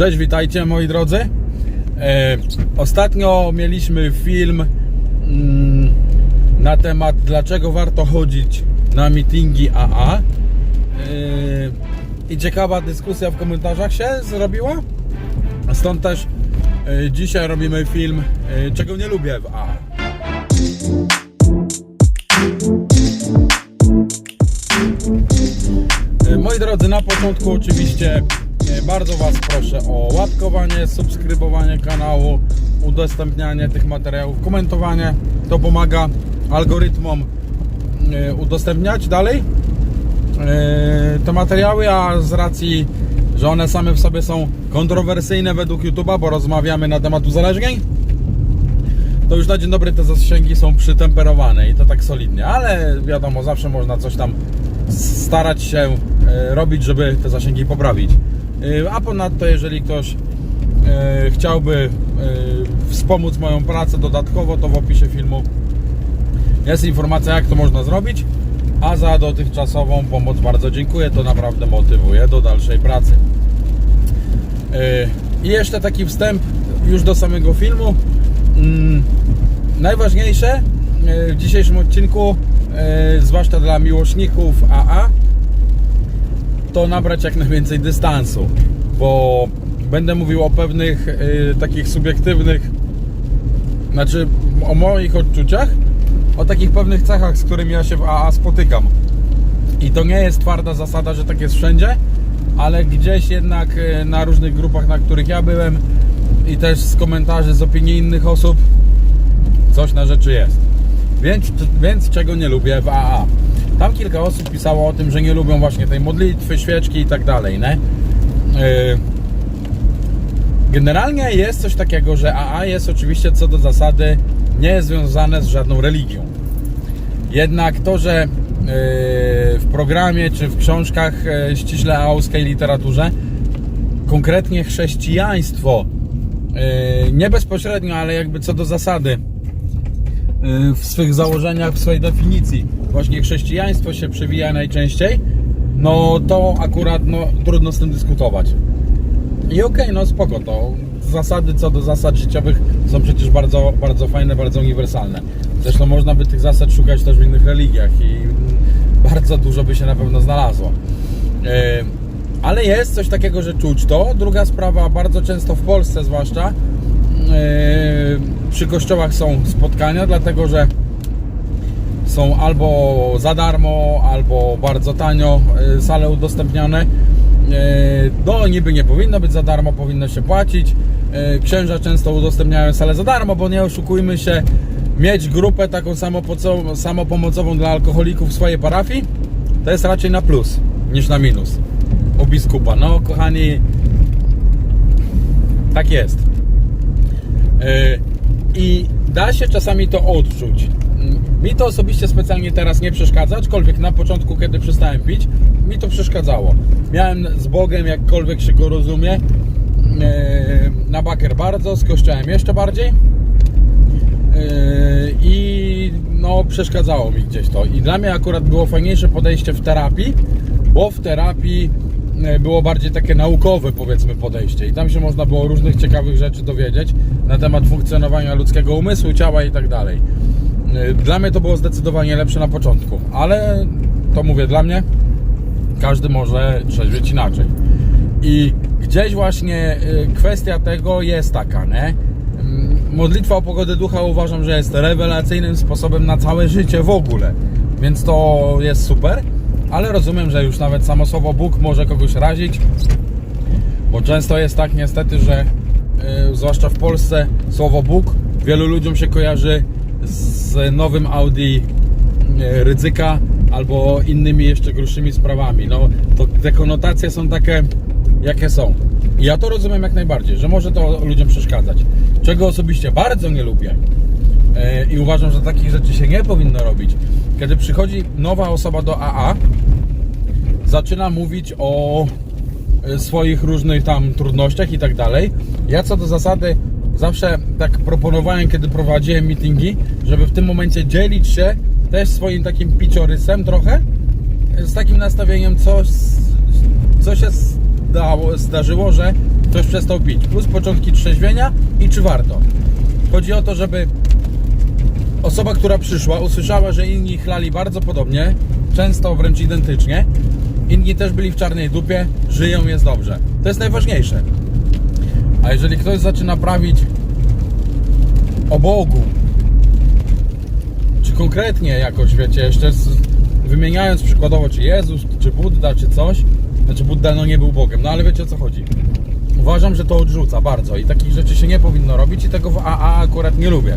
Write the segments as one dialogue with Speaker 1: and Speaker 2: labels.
Speaker 1: Cześć, witajcie moi drodzy. E, ostatnio mieliśmy film mm, na temat dlaczego warto chodzić na meetingi AA. E, I ciekawa dyskusja w komentarzach się zrobiła. Stąd też e, dzisiaj robimy film czego nie lubię w AA. Moi drodzy, na początku oczywiście bardzo Was proszę o łapkowanie, subskrybowanie kanału, udostępnianie tych materiałów, komentowanie. To pomaga algorytmom e, udostępniać dalej e, te materiały, a z racji, że one same w sobie są kontrowersyjne według YouTube'a, bo rozmawiamy na temat uzależnień, to już na dzień dobry te zasięgi są przytemperowane i to tak solidnie, ale wiadomo, zawsze można coś tam starać się e, robić, żeby te zasięgi poprawić. E, A ponadto, jeżeli ktoś e, chciałby e, wspomóc moją pracę dodatkowo, to w opisie filmu jest informacja, jak to można zrobić. A za dotychczasową pomoc bardzo dziękuję. To naprawdę motywuje do dalszej pracy. I jeszcze taki wstęp już do samego filmu. Mm, Najważniejsze w dzisiejszym odcinku, zwłaszcza dla miłośników AA, to nabrać jak najwięcej dystansu, bo będę mówił o pewnych e, takich subiektywnych, znaczy o moich odczuciach, o takich pewnych cechach, z którymi ja się w AA spotykam. I to nie jest twarda zasada, że tak jest wszędzie, ale gdzieś jednak e, na różnych grupach, na których ja byłem i też z komentarzy, z opinii innych osób, coś na rzeczy jest. Więc, więc czego nie lubię w AA? Tam kilka osób pisało o tym, że nie lubią właśnie tej modlitwy, świeczki i tak dalej, nie? Yy, Generalnie jest coś takiego, że AA jest oczywiście co do zasady nie związane z żadną religią. Jednak to, że yy, w programie czy w książkach yy, ściśle aauskiej literaturze konkretnie chrześcijaństwo nie bezpośrednio, ale jakby co do zasady w swych założeniach, w swojej definicji właśnie chrześcijaństwo się przewija najczęściej, no to akurat no, trudno z tym dyskutować. I okej, no spoko, to zasady co do zasad życiowych są przecież bardzo, bardzo fajne, bardzo uniwersalne. Zresztą można by tych zasad szukać też w innych religiach i bardzo dużo by się na pewno znalazło. Yy, Ale jest coś takiego, że czuć to. Druga sprawa, bardzo często w Polsce zwłaszcza przy kościołach są spotkania, dlatego że są albo za darmo, albo bardzo tanio y, sale udostępniane. Y, No, niby nie powinno być za darmo, powinno się płacić. Księża często udostępniają salę za darmo, bo nie oszukujmy się, mieć grupę taką samopomocową dla alkoholików w swojej parafii to jest raczej na plus niż na minus u biskupa. No, kochani, tak jest. I da się czasami to odczuć. Mm, Mi to osobiście specjalnie teraz nie przeszkadza, aczkolwiek na początku, kiedy przestałem pić, mi to przeszkadzało. Miałem z Bogiem, jakkolwiek się go rozumie, yy, na baker bardzo, z kościołem jeszcze bardziej. Yy, I no, przeszkadzało mi gdzieś to. I dla mnie akurat było fajniejsze podejście w terapii, bo w terapii e, było bardziej takie naukowe, powiedzmy, podejście. I tam się można było różnych ciekawych rzeczy dowiedzieć na temat funkcjonowania ludzkiego umysłu, ciała i tak dalej. E, Dla mnie to było zdecydowanie lepsze na początku, ale to mówię dla mnie, każdy może trzeźwieć inaczej. I gdzieś właśnie y, kwestia tego jest taka, nie? Mm, Modlitwa o pogodę ducha uważam, że jest rewelacyjnym sposobem na całe życie w ogóle. Więc to jest super, ale rozumiem, że już nawet samo słowo Bóg może kogoś razić, bo często jest tak niestety, że y, zwłaszcza w Polsce słowo Bóg wielu ludziom się kojarzy z nowym Audi y, Rydzyka albo innymi jeszcze grubszymi sprawami. No to te konotacje są takie jakie są. I ja to rozumiem jak najbardziej, że może to ludziom przeszkadzać. Czego osobiście bardzo nie lubię e, i uważam, że takich rzeczy się nie powinno robić. Kiedy przychodzi nowa osoba do AA, zaczyna mówić o e, swoich różnych tam trudnościach i tak dalej. Ja co do zasady zawsze tak proponowałem, kiedy prowadziłem meetingi, żeby w tym momencie dzielić się też swoim takim piciorysem trochę, z takim nastawieniem, co, co się zdało, zdarzyło, że ktoś przestał pić, plus początki trzeźwienia i czy warto. Chodzi o to, żeby osoba, która przyszła, usłyszała, że inni chlali bardzo podobnie, często wręcz identycznie, inni też byli w czarnej dupie, żyją, jest dobrze. To jest najważniejsze. A jeżeli ktoś zaczyna prawić o Bogu, czy konkretnie jakoś, wiecie, jeszcze z, wymieniając przykładowo, czy Jezus, czy Budda, czy coś, znaczy Budda no nie był Bogiem, no ale wiecie o co chodzi. Uważam, że to odrzuca bardzo i takich rzeczy się nie powinno robić i tego w AA akurat nie lubię.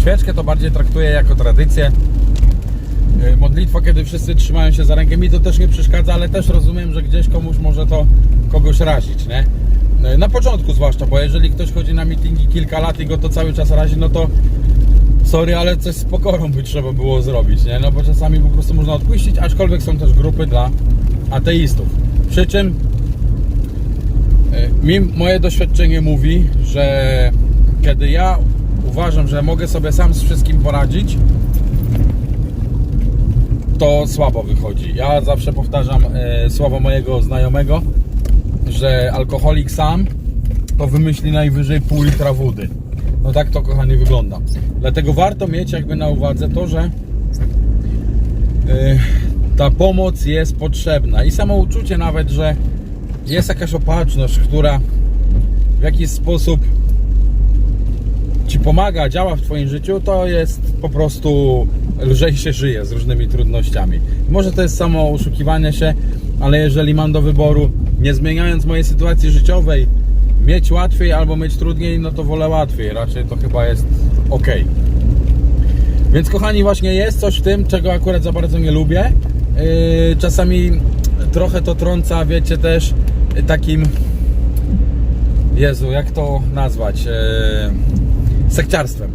Speaker 1: Świeczkę to bardziej traktuję jako tradycję. Yy, Modlitwa, kiedy wszyscy trzymają się za rękę, mi to też nie przeszkadza, ale też rozumiem, że gdzieś komuś może to kogoś razić, nie? Yy, Na początku zwłaszcza, bo jeżeli ktoś chodzi na meetingi kilka lat i go to cały czas razi, no to sorry, ale coś z pokorą by trzeba było zrobić, nie? No bo czasami po prostu można odpuścić, aczkolwiek są też grupy dla ateistów. Przy czym y, mi moje doświadczenie mówi, że kiedy ja uważam, że mogę sobie sam z wszystkim poradzić, to słabo wychodzi. Ja zawsze powtarzam e, słowo mojego znajomego, że alkoholik sam to wymyśli najwyżej pół litra wody. No tak to kochanie wygląda. Dlatego warto mieć jakby na uwadze to, że e, ta pomoc jest potrzebna i samo uczucie nawet, że jest jakaś opatrzność, która w jakiś sposób ci pomaga, działa w Twoim życiu, to jest po prostu lżej się żyje z różnymi trudnościami. Może to jest samo oszukiwanie się, ale jeżeli mam do wyboru, nie zmieniając mojej sytuacji życiowej, mieć łatwiej albo mieć trudniej, no to wolę łatwiej. Raczej to chyba jest ok. Więc kochani, właśnie jest coś w tym, czego akurat za bardzo nie lubię. Yy, Czasami trochę to trąca, wiecie, też takim. Jezu, jak to nazwać? Yy, sekciarstwem.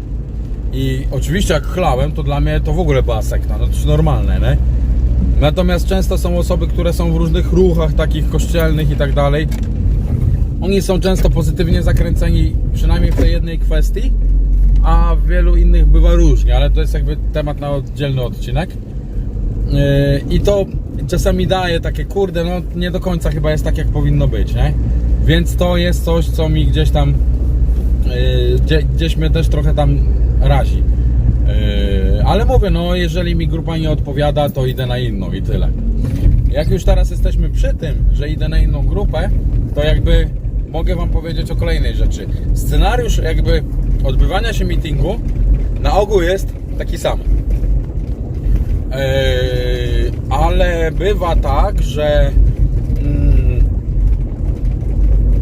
Speaker 1: I oczywiście jak chlałem, to dla mnie to w ogóle była sekta, no to jest normalne, nie? Natomiast często są osoby, które są w różnych ruchach takich kościelnych i tak dalej. Oni są często pozytywnie zakręceni, przynajmniej w tej jednej kwestii, a w wielu innych bywa różnie, ale to jest jakby temat na oddzielny odcinek. Yy, I to czasami daje takie, kurde, no nie do końca chyba jest tak, jak powinno być, nie? Więc to jest coś, co mi gdzieś tam gdzie, gdzieś mnie też trochę tam razi. Yy, ale mówię, no jeżeli mi grupa nie odpowiada, to idę na inną i tyle. Jak już teraz jesteśmy przy tym, że idę na inną grupę, to jakby mogę Wam powiedzieć o kolejnej rzeczy. Scenariusz jakby odbywania się meetingu na ogół jest taki sam. Yy, ale bywa tak, że mm,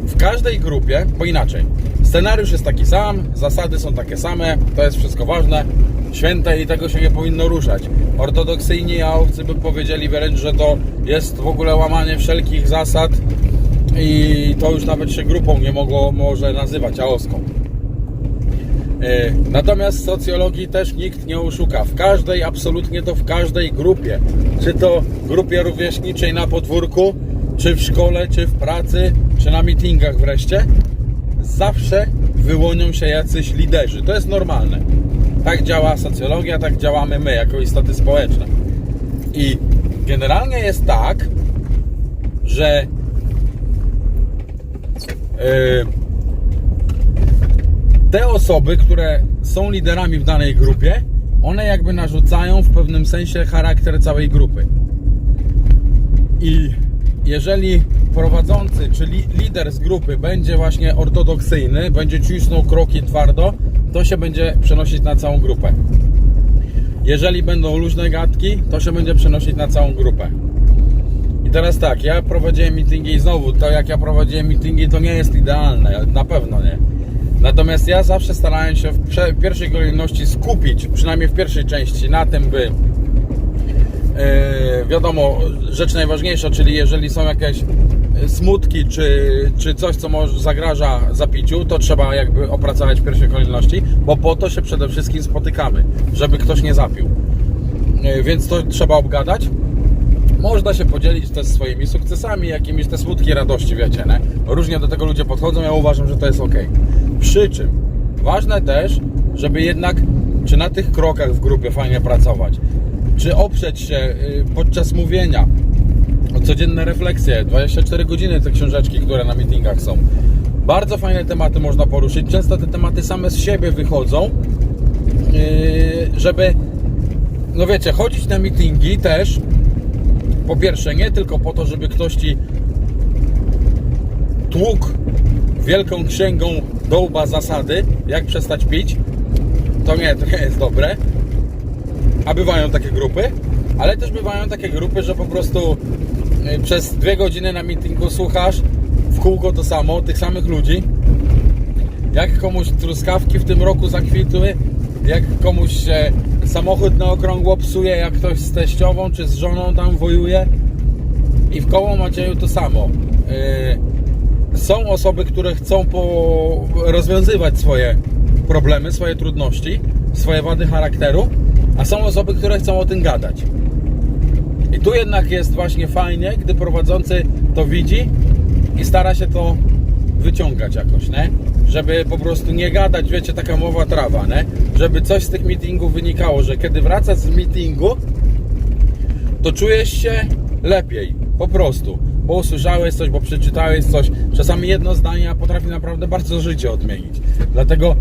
Speaker 1: w każdej grupie, bo inaczej, scenariusz jest taki sam, zasady są takie same, to jest wszystko ważne, święte i tego się nie powinno ruszać. Ortodoksyjni jałowcy by powiedzieli wręcz, że to jest w ogóle łamanie wszelkich zasad i to już nawet się grupą nie mogło może nazywać jałowską. E, Natomiast socjologii też nikt nie oszuka. W każdej, absolutnie to w każdej grupie, czy to grupie rówieśniczej na podwórku, czy w szkole, czy w pracy, czy na meetingach wreszcie, zawsze wyłonią się jacyś liderzy. To jest normalne. Tak działa socjologia, tak działamy my jako istoty społeczne. I generalnie jest tak, że yy, te osoby, które są liderami w danej grupie, one jakby narzucają w pewnym sensie charakter całej grupy. I jeżeli prowadzący, czyli lider z grupy będzie właśnie ortodoksyjny, będzie cisnął kroki twardo, to się będzie przenosić na całą grupę. Jeżeli będą luźne gadki, to się będzie przenosić na całą grupę. I teraz tak, ja prowadziłem meetingi i znowu, to jak ja prowadziłem meetingi, to nie jest idealne, na pewno nie. Natomiast ja zawsze starałem się w pierwszej kolejności skupić, przynajmniej w pierwszej części, na tym, by wiadomo, rzecz najważniejsza, czyli jeżeli są jakieś e, smutki, czy, czy coś, co może zagraża zapiciu, to trzeba jakby opracować w pierwszej kolejności, bo po to się przede wszystkim spotykamy, żeby ktoś nie zapił. E, Więc to trzeba obgadać. Można się podzielić też swoimi sukcesami, jakimiś te smutki radości, wiecie, nie? Różnie do tego ludzie podchodzą, ja uważam, że to jest ok. Przy czym ważne też, żeby jednak, czy na tych krokach w grupie fajnie pracować, czy oprzeć się y, podczas mówienia, codzienne refleksje, 24 godziny te książeczki, które na meetingach są. Bardzo fajne tematy można poruszyć. Często te tematy same z siebie wychodzą, yy, żeby, no wiecie, chodzić na meetingi też. Po pierwsze, nie tylko po to, żeby ktoś ci tłukł wielką księgą do łba zasady, jak przestać pić. To nie, to nie jest dobre. A bywają takie grupy, ale też bywają takie grupy, że po prostu y, przez dwie godziny na meetingu słuchasz w kółko to samo, tych samych ludzi. Jak komuś truskawki w tym roku zakwitły, jak komuś się samochód na okrągło psuje, jak ktoś z teściową czy z żoną tam wojuje. I w koło Macieju to samo. Yy, są osoby, które chcą rozwiązywać swoje problemy, swoje trudności, swoje wady charakteru, a są osoby, które chcą o tym gadać. I tu jednak jest właśnie fajnie, gdy prowadzący to widzi i stara się to wyciągać jakoś, nie? Żeby po prostu nie gadać, wiecie, taka mowa trawa, nie? Żeby coś z tych meetingów wynikało, że kiedy wracasz z meetingu, to czujesz się lepiej, po prostu. Bo usłyszałeś coś, bo przeczytałeś coś. Czasami jedno zdanie potrafi naprawdę bardzo życie odmienić. Dlatego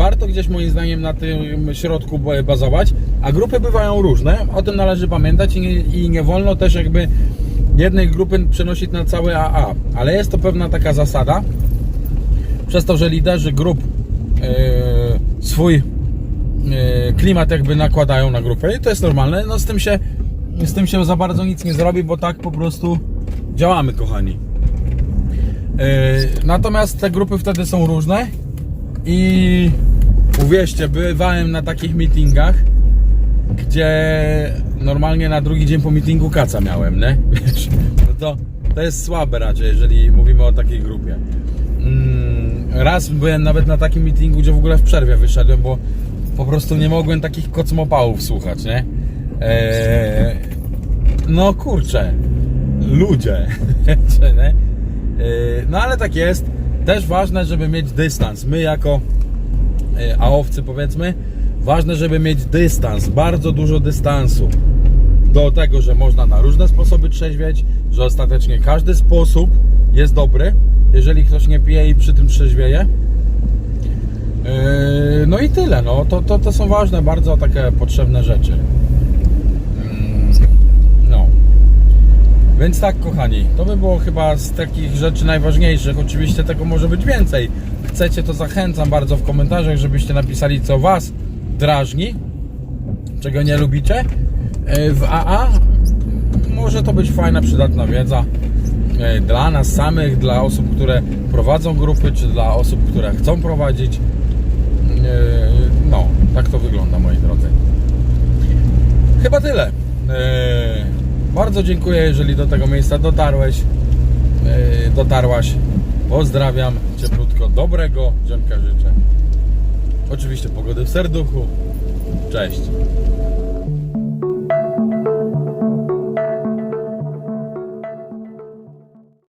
Speaker 1: warto gdzieś moim zdaniem na tym środku ba- bazować, a grupy bywają różne, o tym należy pamiętać i nie, i nie wolno też jakby jednej grupy przenosić na całe AA, ale jest to pewna taka zasada, przez to, że liderzy grup e, swój e, klimat jakby nakładają na grupę i to jest normalne, no z tym się z tym się za bardzo nic nie zrobi, bo tak po prostu działamy, kochani. E, Natomiast te grupy wtedy są różne i uwierzcie, bywałem na takich meetingach, gdzie normalnie na drugi dzień po meetingu kaca miałem, nie? Wiesz, no to, to jest słabe raczej, jeżeli mówimy o takiej grupie. Mm, Raz byłem nawet na takim meetingu, gdzie w ogóle w przerwie wyszedłem, bo po prostu nie mogłem takich kocmopałów słuchać, nie? Eee, no kurczę, ludzie, nie? Eee, no ale tak jest. Też ważne, żeby mieć dystans. My jako aowcy powiedzmy, ważne, żeby mieć dystans, bardzo dużo dystansu do tego, że można na różne sposoby trzeźwieć, że ostatecznie każdy sposób jest dobry, jeżeli ktoś nie pije i przy tym trzeźwieje. Yy, No i tyle, no. To, to, to są ważne, bardzo takie potrzebne rzeczy. Mm, No. Więc tak, kochani, to by było chyba z takich rzeczy najważniejszych. Oczywiście tego może być więcej. Chcecie, to zachęcam bardzo w komentarzach, żebyście napisali, co Was drażni, czego nie lubicie. E, W AA może to być fajna, przydatna wiedza e, dla nas samych, dla osób, które prowadzą grupy, czy dla osób, które chcą prowadzić. E, No, tak to wygląda, moi drodzy. Chyba tyle. Bardzo dziękuję, jeżeli do tego miejsca dotarłeś, e, dotarłaś. Pozdrawiam cieplutko, dobrego dzienka życzę. Oczywiście pogody w serduchu. Cześć.